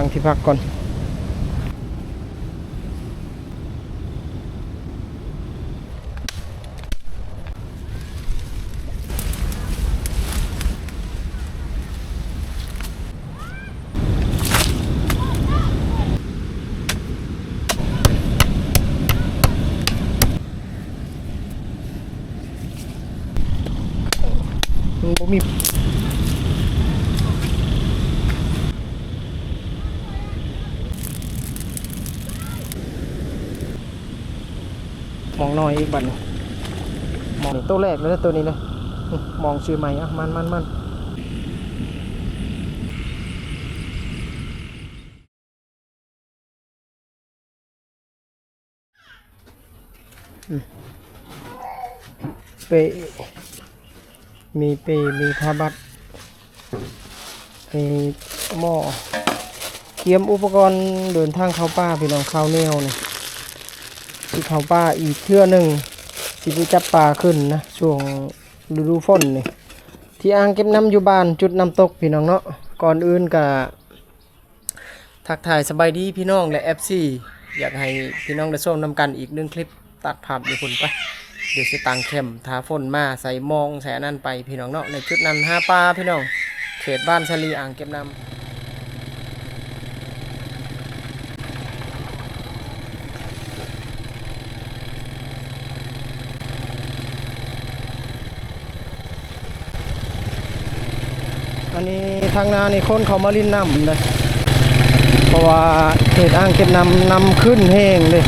ตั้งที่พักก่อนมั มองน้อยอีกบัดนมองตัวแรกเลยนะตัวนี้เลยมองชื่อใหม่อะมันมันมันเปมีเปมีพาบัตมีหม้อเตรียมอุปกรณ์เดินทางเข้าป่าพี่น้องเข้าวเหนียวนี่ ที่เขาป่าอีกเทื่อหนึ่งสิไปจับปลาขึ้นนะช่วงฤดูฝนนี่ที่อ่างเก็บน้ำอยู่บ้านจุดน้ำตกพี่น้องเนาะก่อนอื่นก็ทักทายสบายดีพี่น้องและ FC อยากให้พี่น้องได้ชมนำกันอีกหนึ่งคลิปตัดภาพอยู่คุณไปเดี๋ยวสิตังเข้มทาฝนมาใส่มองใส่นนั่นไปพี่น้องเนาะในจุดนั้นห้าปลาพี่น้องเขตบ้านชลีอ่างเก็บน้ำ อันนี้ทางนานี่คนเขามาลินน้ำเลยเพราะว่าเขตอ่างเก็บน้ำน้ำขึ้นแห้งเลย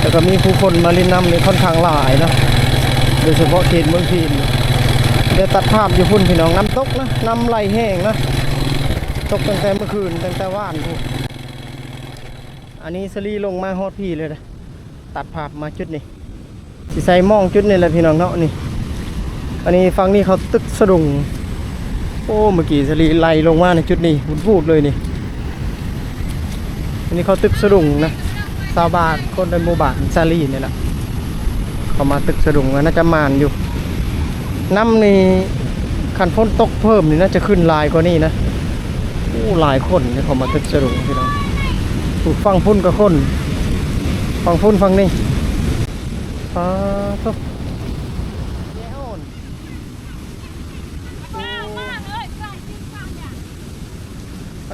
แล้วก็มีผู้คนมาลินน้ำนี่ค่อนข้างหลายนะโดยเฉพาะเขตเมืองพีนเดี๋ยวตัดภาพอยู่พุ่นพี่น้องน้ำตกนะน้ำไหลแห้งนะตกตั้งแต่เมื่อคืนตั้งแต่ว่านพูอันนี้สลีลงมาฮอดพี่เลยนะตัดภาพมาจุดนี้สิใส่หมองจุดนี้แหละพี่น้องเนาะนี่ อันนี้ฟังนี่เขาตึกสะดุง โอ้เมื่อกี้สลีไหลลงมาในจุดนี้พูดพูดเลยนี่อันนี้เขาตึกสะดุงนะชาวบานคนในหมู่บ้านซาลีนี่แหละเขามาตึกสะดุงน่าจะมานอยู่น้ำนี่คันฝนตกเพิ่มนี่น่าจะขึ้นลายกว่านี้นะอู้หลายคนเนี่ยเขามาตึกสะดุงพี่น้องถูกฟังพุ่นกับคนฟังพุ่นฟังนี่ฟ้าทุก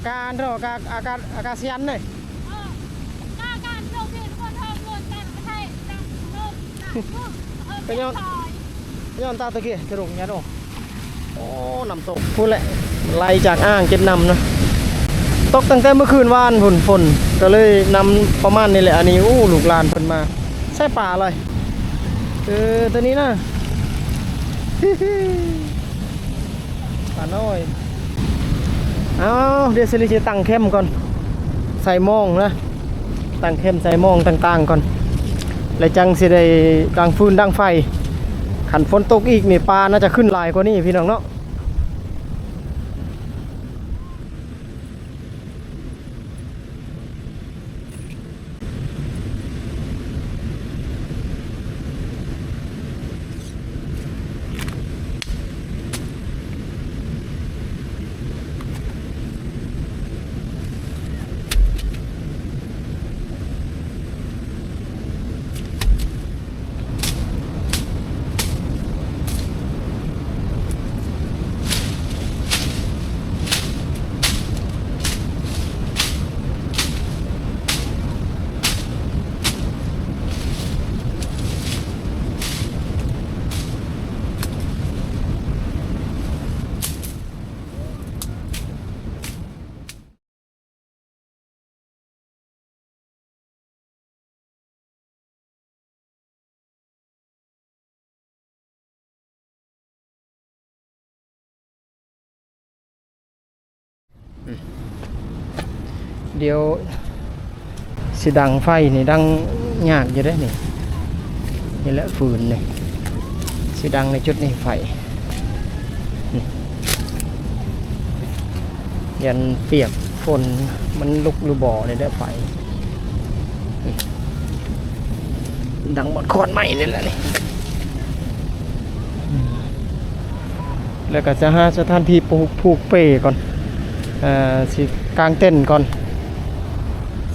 อา การเท่าอาการอาการอาการเซียนเลยย้อนตาตะเกียกระดงยัดออกโอ้น้ำตกพูดแหละไล่จากอ่างเก็บน้ำนะตกตั้งแต่เมื่อคืนวานฝนฝนก็เลยนำประมาณนี้แหละอันนี้อู้ลูกหลานเพิ่นมาใช่ป่าเลยเออตัวนี้นะป่าน้อย เอาเดี๋ยวสิริจะตั้งเข้มก่อน ใส่มองนะ ตั้งเข้มใส่มองต่างๆก่อน แล้วจังสิได้ดังฟืนดังไฟขันฝนตกอีกนี่ปลาน่าจะขึ้นลายกว่านี้พี่น้องเนาะ เดี๋ยวสิดังไฟนี่ดังยากอยู่ได้นี่นี่แหละฟืนนี่สิดังในจุดนี้ไฟยันเปียกฝนมันลุกหรือบ่อเลยได้ไฟดังหมดคอนใหม่นี่แหละนี่แล้วก็จะหาสถานที่ปลูกผูกเปก่อนอ่อสิกลางเต้นก่อน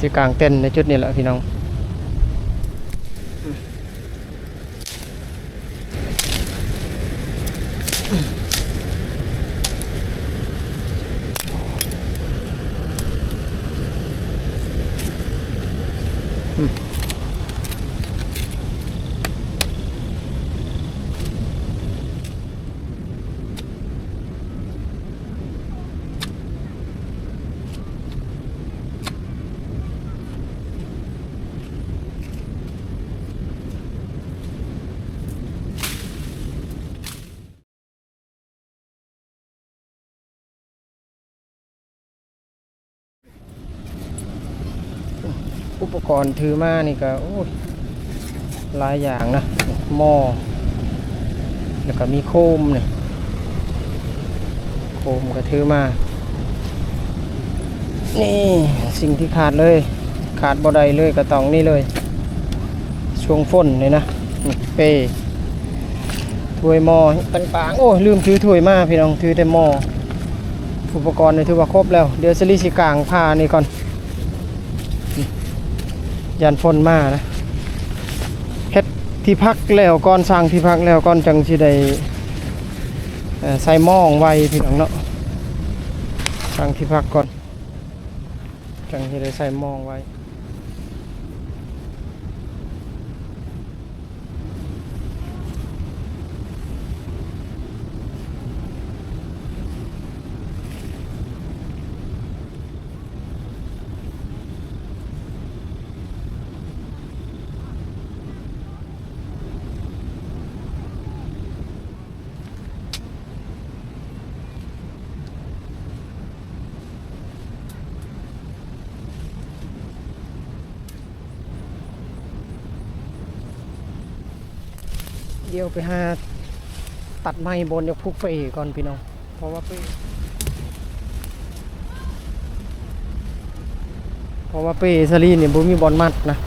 สิกลางเต้นท์ในจุดนี้แหละพี่น้อง อุปกรณ์ถือมานี่ก็โอ้ยหลายอย่างนะหม้อแล้วก็มีโคมเนี่ยโคมก็ถือมา นี่สิ่งที่ขาดเลย ขาดบ่ได้เลยก็ต้องนี่เลย ช่วงฝนนี่นะเป้ถ้วยหม้อต่างๆโอ้ลืมถือถ้วยมาพี่น้องถือแต่หม้ออุปกรณ์นี่ถือว่าครบแล้ว เดี๋ยวสลีสิกลางผ้านี่ก่อน ยันฝนมานะเฮ็ดที่พักแล้วก่อนสร้างที่พักแล้วก่อนจังสิได้ใส่หม้องไว้พี่น้องเนาะสร้างที่พักก่อนจังสิได้ใส่หม้องไว้ ดี๋ยวไปหาตัดไม้บนยกพุกเฟก่อนพี่น้อง เพราะว่าเป้เพราะว่าเป้สลีเนี่ยบุมีบอลมัดนะ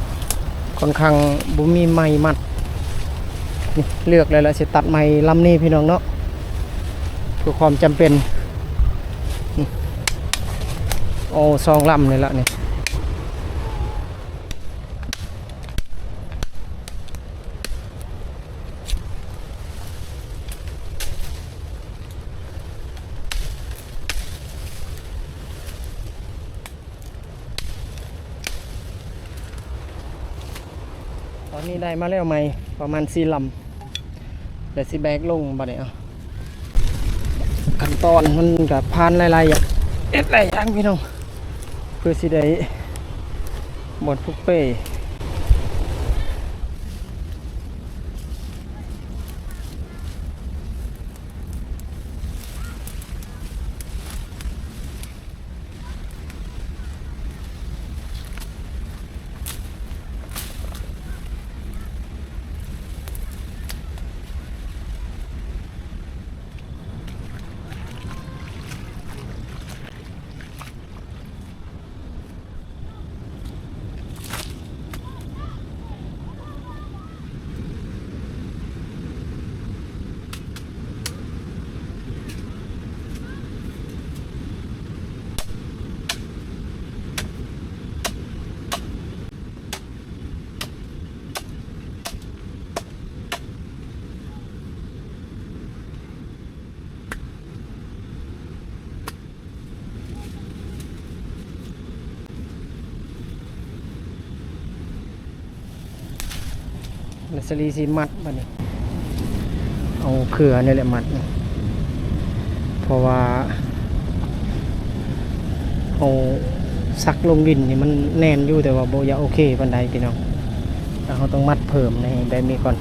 ค่อนข้างบุมีไม้มัดนี่เลือกเลยละสิตัดไม้ลำนี้พี่น้องเนาะเพื่อความจำเป็นโอ้ซองลำเลยละเนี่ต อนนี้ได้มาแล้วไหมประมาณสี่ลำเดี๋ยวสิแบกลงบัดนี้ยขั้นตอนมันกับพานลายๆอย่างเอ็ดหลายอย่างพี่น้องเพื่อสิได้หมดทุกเป้ สลีสีมัดบัดนี้ เอาเขือนี่แหละมัดนี่เพราะว่า เอาซักลงดินนี่มันแน่นอยู่แต่ว่าโบยาโอเคปันใดพี่น้องแล้วเขาต้องมัดเพิ่มในแบบนี้ก่อน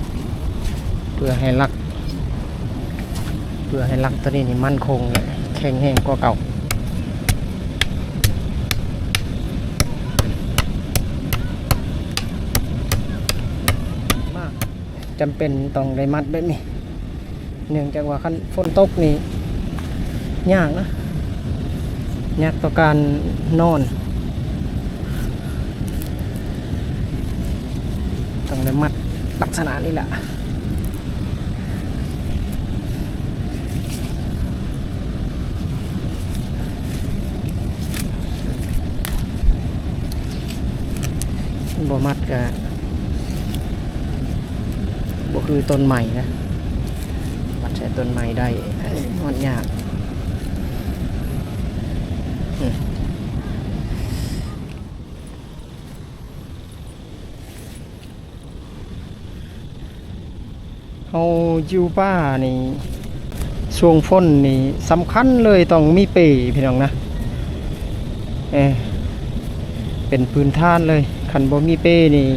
เพื่อให้ลัก เพื่อให้ลักตัวนี้นี่มั่นคงแข็งแรงกว่าเก่า มาก จำเป็นต้องได้มัดแบบนี้เนื่องจากว่าคันฝนตกนี่ยากนะยากต่อการนอนต้องได้มัดลักษณะนี้แหละบ่มัดก็บ่ คือต้นใหม่นะมัดใช้ต้นใหม่ได้มันยากเฮาอยู่ป่านี่ช่วงฝนนี่สำคัญเลยต้องมีเปพี่น้องนะเอเป็นพื้นท่านเลยคันบ่มีเป้นี่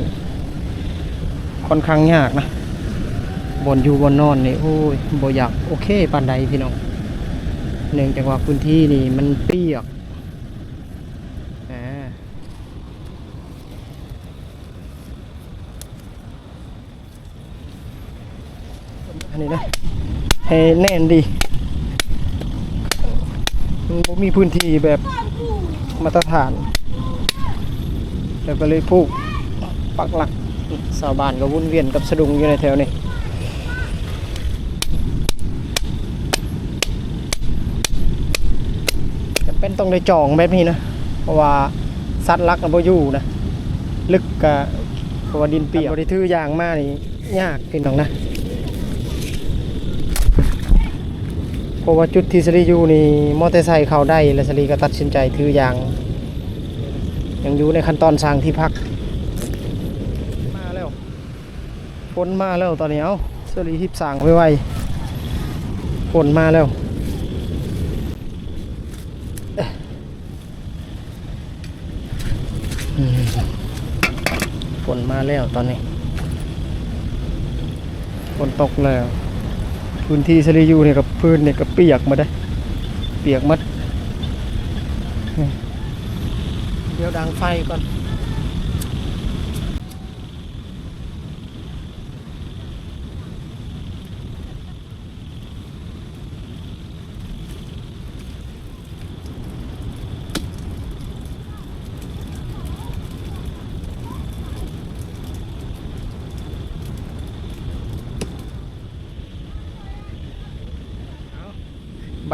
ค่อนข้างยากนะ บนอยู่บนนอนนี่โอ้ยบ่อยากโอเคปานใดพี่น้องเนื่องจากว่าพื้นที่นี่มันเปียกอันนี้นะให้แน่นดีมันมีพื้นที่แบบมาตรฐานแล้วก็เลยผูกปักหลักชาวบ้านก็วุ่นเวียนกับสะดุงอยู่ในแถวนี้จะเป็น ต้องได้จองแบบนี้นะ เพราะว่าสัตว์รักนะบ่อยู่นะ ลึกกะเพราะว่าดินเปียกบริทืออย่างมากนี่ยากพี่น้องนะเพราะว่าจุดที่สรีอยู่นี่มอเตอร์ไซค์เข้าได้และสรีก็ตัดสินใจถือยางยังอยู่ในขั้นตอนสร้างที่พัก มาแล้วฝนมาแล้วตอนนี้เอาสลีทิพสร้างไว้ไวฝนมาแล้วเอ๊ะอืม ฝนมาแล้วตอนนี้ฝนตกแล้ว พื้นที่สลีอยู่เนี่ยกับพื้นเนี่ยก็เปียกหมาได้ เปียกหมัดเดี๋ยวดังไฟก่อน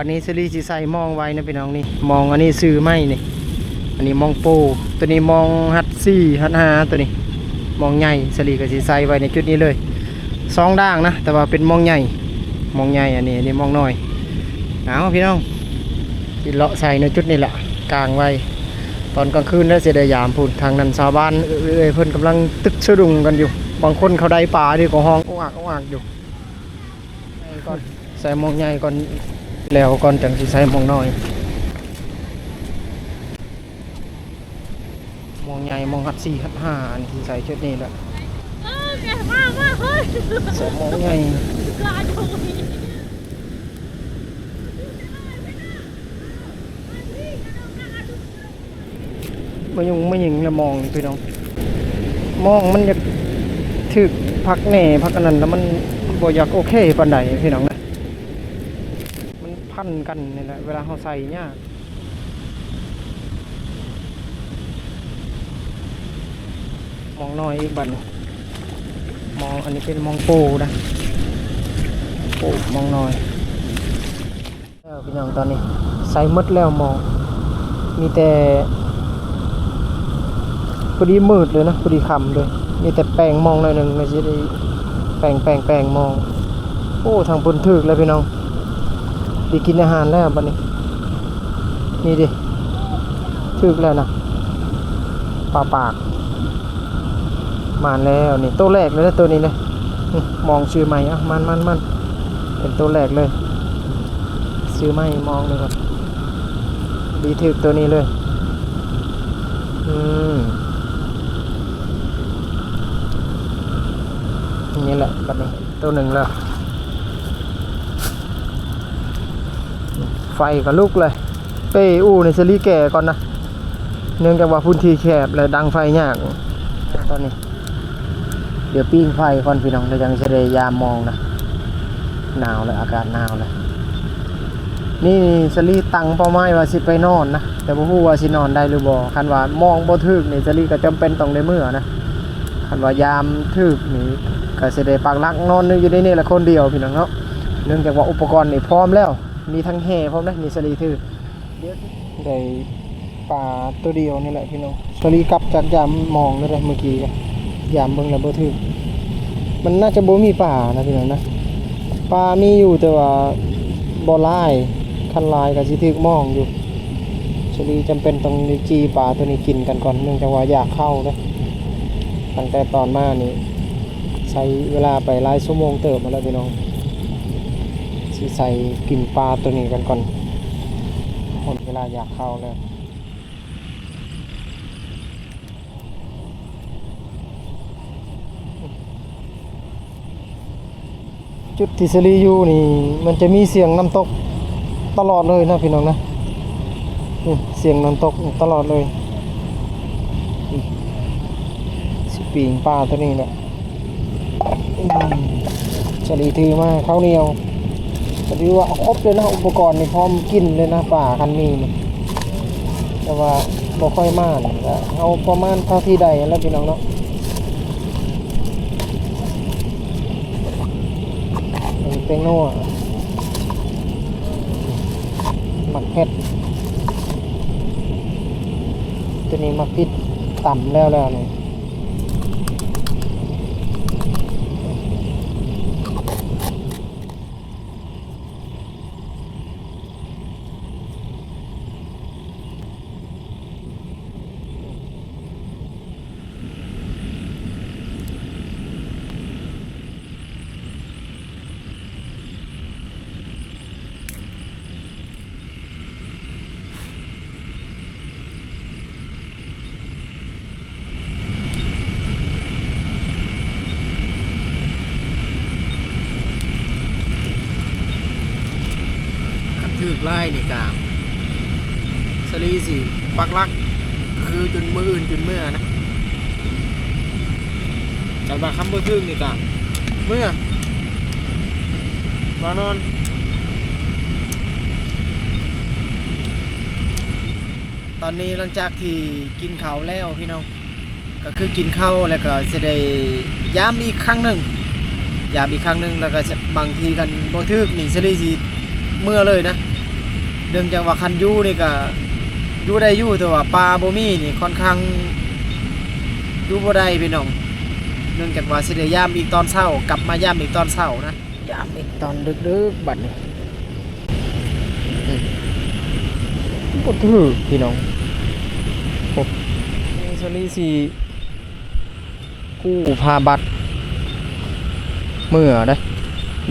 บัดนี้ซีรีส์สิใส่มองไว้นะพี่น้องนี่มองอันนี้ซื้อไม่นี่อันนี้มองโปตัวนี้มองฮัตซี่ฮัตฮาตัวนี้มองใหญ่สลีกับสีใสไว้ในจุดนี้เลยสองด่างนะ แต่ว่าเป็นมองใหญ่มองใหญ่อันนี้อันนี้มองน้อยเอาพี่น้องกินเลาะใส่ในจุดนี้แหละกลางไว้ตอนกลางคืนแล้วเสียดายยามพูดทางนั้นชาวบ้านเอ้ยเพิ่นกำลังตึกสะดุงกันอยู่ บางคนเขาได้ป่าดีก็ห้องอ้ากอ้ากอยู่ก่อนใส่มองใหญ่ก่อน แล้วก่อนจังสิใส่มองน้อยมองใหญ่มองหัดสี่หัดห้าอันที่ใส่ชุดนี้แหละเออแกมากมากเฮ้ยสมองใหญ่กลาจุยไม่ยุ่งไม่ยิงแล้วมองพี่น้อง มองมันอยากถึกพักแน่พักนั้นแล้วมันบ่อยากโอเคปานใดพี่น้อง พันกันนี่แหละเวลาเขาใส่เนี่ยมองน้อยอีกบันมองอันนี้เป็นมองโปนะโปมองน้อยแล้วพี่น้องตอนนี้ใส่หมดแล้วมอง มีแต่พอดีมืดเลยนะพอดีคำเลย มีแต่แปลงมองหน่อยหนึ่งไม่ใช่ได้แปลงแปลงแปลงมอง โอ้ทางบนถึกเลยพี่น้อง ดีกินอาหารแล้วบัดนี้ นี่ดิถึกแล้วนะปลาปาก มาแล้วนี่ตัวแรกเลยนะตัวนี้เลยมองชื่อใหม่อะมันมันมันเป็นตัวแรกเลย ซื้อไม่มองเลยก่อนดีถึกตัวนี้เลยอืมนี่แหละแบบนี้ตัวหนึ่งแล้ว ไฟก็ลุกเลย เป้อู้ในซีรีส์แก่ก่อนนะ เนื่องจากว่าพื้นที่แคบและดังไฟยากตอนนี้ เดี๋ยวปิ้งไฟก่อนพี่น้องแล้วยังจะได้ยามมองนะ หนาวเลยอากาศหนาวเลยนี่สลีตังเป้าหมายว่าสิไปนอนนะแต่บ่ฮู้ว่าสินอนได้หรือบ่คันว่ามองบ่ถึกนี่สลีก็จำเป็นต้องได้มื้อนะคันว่ายามถึกนี่ก็สิได้ปักลักนอนอยู่ในนี่ละคนเดียวพี่น้องเนาะเนื่องจากว่าอุปกรณ์นี่พร้อมแล้ว มีทั้งแห่พร้อมนะมีสลีถือได้ปลาตัวเดียวนี่แหละพี่น้องสลีกลับจากยามมองนั่นแหละเมื่อกี้ยามเบิ่งแล้วบ่ถึกมันน่าจะบ่มีปลานะพี่น้องนะปลามีอยู่แต่ว่าบ่ลายคันลายก็สิถึกมองอยู่สลีจำเป็นต้องจีปลาตัวนี้กินกันก่อนเนื่องจากว่าอยากเข้าเด้อตั้งแต่ตอนมานี่ใช้เวลาไปหลายชั่วโมงเติบมาแล้วพี่น้อง สิใส่กินปลาตัวนี้กันก่อนหมดเวลาอยากเข้าแล้วจุดที่สลีอยู่นี่มันจะมีเสียงน้ำตกตลอดเลยนะพี่น้องนะเสียงน้ำตกตลอดเลยสิปีงปลาตัวนี้แหละอืมสลีถือมาข้าวเหนียว สลีว่าครบเลยนะอุปกรณ์นี่พร้อมกินเลยนะป่าคันมีนี่แต่ว่าบ่ค่อยมากก็เอาประมาณเท่าที่ใดแล้วพี่น้องเนาะเป็นนนัวหมักเผ็ดตัวนี้มักติดต่ำแล้วแล้วเนี่ยถือ ไล่นี่กาสลีสิปักลัก คือจนมืออื่นจนเมื่อนะจับมาคำบ่ทึกนี่กะเมื่อมานอนตอนนี้หลังจากที่กินข้าวแล้วพี่น้อง ก็คือกินข้าวแล้วก็จะได้ย้ำอีกครั้งหนึ่งย้ำอีกครั้งหนึ่งแล้วก็บางทีกันบ่ทึกนี่สลีสิเมื่อเลยนะ เนื่องจากว่าคันอยูนี่ก็อยู่ได้อยู่แต่ว่าปลาบ่มีนี่ค่อนข้างอยู่บ่ได้พี่น้องเนื่องจากว่าสิได้ยามอีกตอนเช้ากลับมายามอีกตอนเช้านะยามอีกตอนดึกๆบัดนี้อืมบ่ถือพี่น้องโอ้นี่ซลีสิกู้พาบัตรเมื่อได้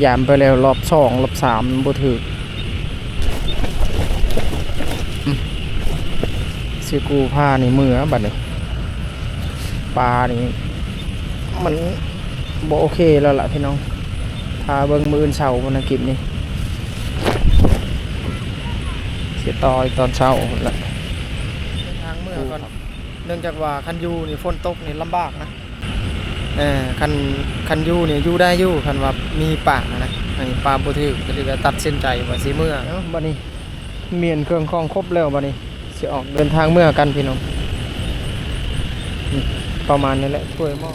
ยามไปแล้วรอบสองรอบสามบ่ถือ สิกูผ้านี่มือบัดนี้ปลานี่มันบ่โอเคแล้วล่ะพี่น้องพาเบิ่งมืออนเช้าวันกิจนี่เสียต่ออีกตอนเช้าพุ่นละทางเมื่อก่อนเนื่องจากว่าคันอยูนี่ฝนตกนี่ลำบากนะเออคันคันอยูนี่อยู่ได้อยู่คันว่ามีป่านะอันนี้ปลาบ่ถือก็เลยว่าตัดสินใจว่าสิเมื่อเอ้าบัดนี้เมียนเครื่องคองครบแล้วบัดนี้ สิออกเดินทางเมื่อกันพี่น้อง ประมาณนี้แหละถ้วยหม้อ